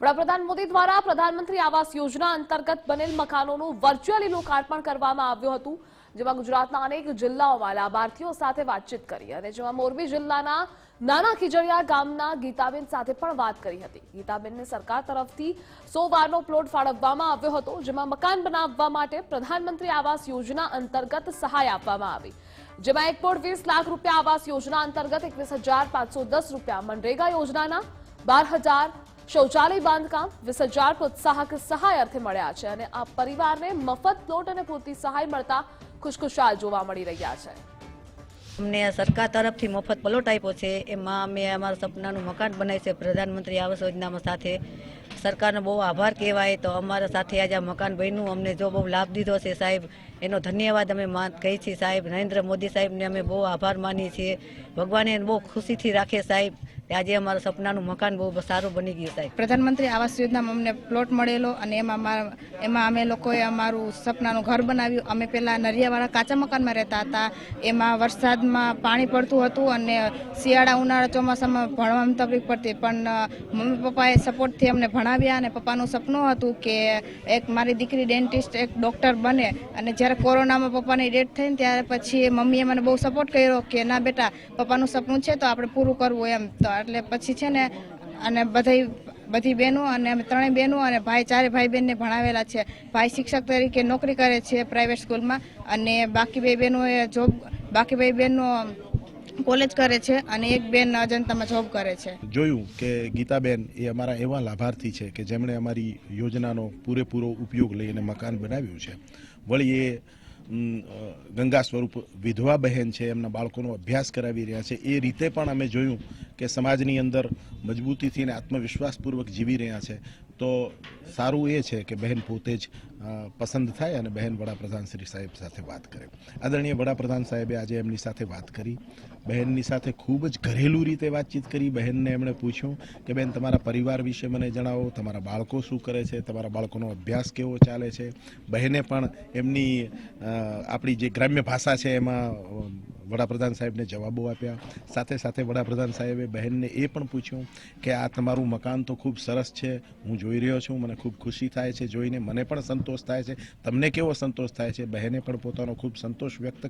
વડાપ્રધાન મોદી દ્વારા પ્રધાનમંત્રી આવાસ યોજના અંતર્ગત બનેલ મકાનોનું વર્ચ્યુઅલી લોકાર્પણ કરવામાં આવ્યું હતું, જેમાં ગુજરાતના અનેક જિલ્લાઓમાં લાભાર્થીઓ સાથે વાતચીત કરી અને જેમાં મોરબી જિલ્લાના નાના ખીજડિયા ગામના ગીતાબેન સાથે પણ વાત કરી હતી. ગીતાબેનને સરકાર તરફથી સો વારનો પ્લોટ ફાળવવામાં આવ્યો હતો, જેમાં મકાન બનાવવા માટે પ્રધાનમંત્રી આવાસ યોજના અંતર્ગત સહાય આપવામાં આવી. જેમાં એક પોઈન્ટ વીસ લાખ રૂપિયા આવાસ યોજના અંતર્ગત એકવીસ હજાર પાંચસો દસ રૂપિયા મનરેગા યોજનાના, બાર હજાર શૌચાલય બાંધકામ વીસ હજાર પ્રોત્સાહક સહાય અર્થે મળ્યા છે અને આ પરિવારને મફત પ્લોટ અને પૂરતી સહાય મળતા ખુશખુશાલ જોવા મળી રહ્યા છે. અમને સરકાર તરફથી મફત પ્લોટ આપ્યો છે. એમાં અમે અમારા સપનાનું મકાન બનાવ્યું છે. પ્રધાનમંત્રી આવાસ યોજનામાં સાથે સરકારનો બહુ આભાર કહેવાય. તો અમારા સાથે આજે આ મકાન બન્યું. અમને જો બહુ લાભ દીધો છે સાહેબ, એનો ધન્યવાદ અમે કહી છીએ સાહેબ. નરેન્દ્ર મોદી સાહેબને અમે બહુ આભાર માનીએ છીએ. ભગવાને બહુ ખુશીથી રાખે સાહેબ. આજે અમારા સપનાનું મકાન બહુ સારું બની ગયું સાહેબ. પ્રધાનમંત્રી આવાસ યોજનામાં અમને પ્લોટ મળેલો અને એમાં એમાં અમે લોકોએ અમારું સપનાનું ઘર બનાવ્યું. અમે પહેલાં નરિયાવાળા કાચા મકાનમાં રહેતા હતા. એમાં વરસાદમાં પાણી પડતું હતું અને શિયાળા ઉનાળા ચોમાસામાં ભણવામાં તકલીફ પડતી. પણ મમ્મી પપ્પાએ સપોર્ટથી અમને ભણાવ્યા અને પપ્પાનું સપનું હતું કે એક મારી દીકરી ડેન્ટિસ્ટ, એક ડૉક્ટર બને. અને જ્યારે કોરોનામાં પપ્પાની ડેથ થઈને ત્યારે પછી મમ્મીએ મને બહુ સપોર્ટ કર્યો કે, ના બેટા, પપ્પાનું સપનું છે તો આપણે પૂરું કરવું એમ. તો એટલે પછી છે ને અને બધી બધી બહેનો અને અમે ત્રણેય બહેનો અને ભાઈ ચારે ભાઈ બહેનને ભણાવેલા છે. ભાઈ શિક્ષક તરીકે નોકરી કરે છે પ્રાઇવેટ સ્કૂલમાં અને બાકી બે બહેનોએ જોબ બાકી બે બહેનો કોલેજ કરે છે અને એક બેન અજંતામાં જોબ કરે છે. જોયું કે ગીતાબેન એ અમારા એવા લાભાર્થી છે કે જેમણે અમારી યોજનાનો પૂરેપૂરો ઉપયોગ લઈને મકાન બનાવ્યું છે. વળી એ ગંગા સ્વરૂપ વિધવા બહેન છે, એમના બાળકોનો અભ્યાસ કરાવી રહ્યા છે. એ રીતે પણ અમે જોયું કે સમાજની અંદર મજબૂતીથી અને આત્મવિશ્વાસપૂર્વક જીવી રહ્યા છે, તો સારું એ છે કે બહેન પોતે જ પસંદ થાય અને બહેન વડાપ્રધાન શ્રી સાહેબ સાથે વાત કરે. આદરણીય વડાપ્રધાન સાહેબે આજે એમની સાથે વાત કરી. બહેનની સાથે ખૂબ જ ઘરેલું રીતે વાતચીત કરી. બહેનને એમણે પૂછ્યું કે બહેન તમારા પરિવાર વિશે મને જણાવો, તમારા બાળકો શું કરે છે, તમારા બાળકોનો અભ્યાસ કેવો ચાલે છે? બહેને પણ એમની આપણી જે ગ્રામ્ય ભાષા છે એમાં વડાપ્રધાન સાહેબને જવાબો આપ્યા. સાથે સાથે વડાપ્રધાન સાહેબે બહેનને એ પણ પૂછ્યું કે આ તમારું મકાન તો ખૂબ સરસ છે, હું જોઈ રહ્યો છું, મને ખૂબ ખુશી થાય છે જોઈને મને પણ સંતોષ થાય છે. તમને કેવો સંતોષ થાય છે? બહેને પણ પોતાનો ખૂબ સંતોષ વ્યક્ત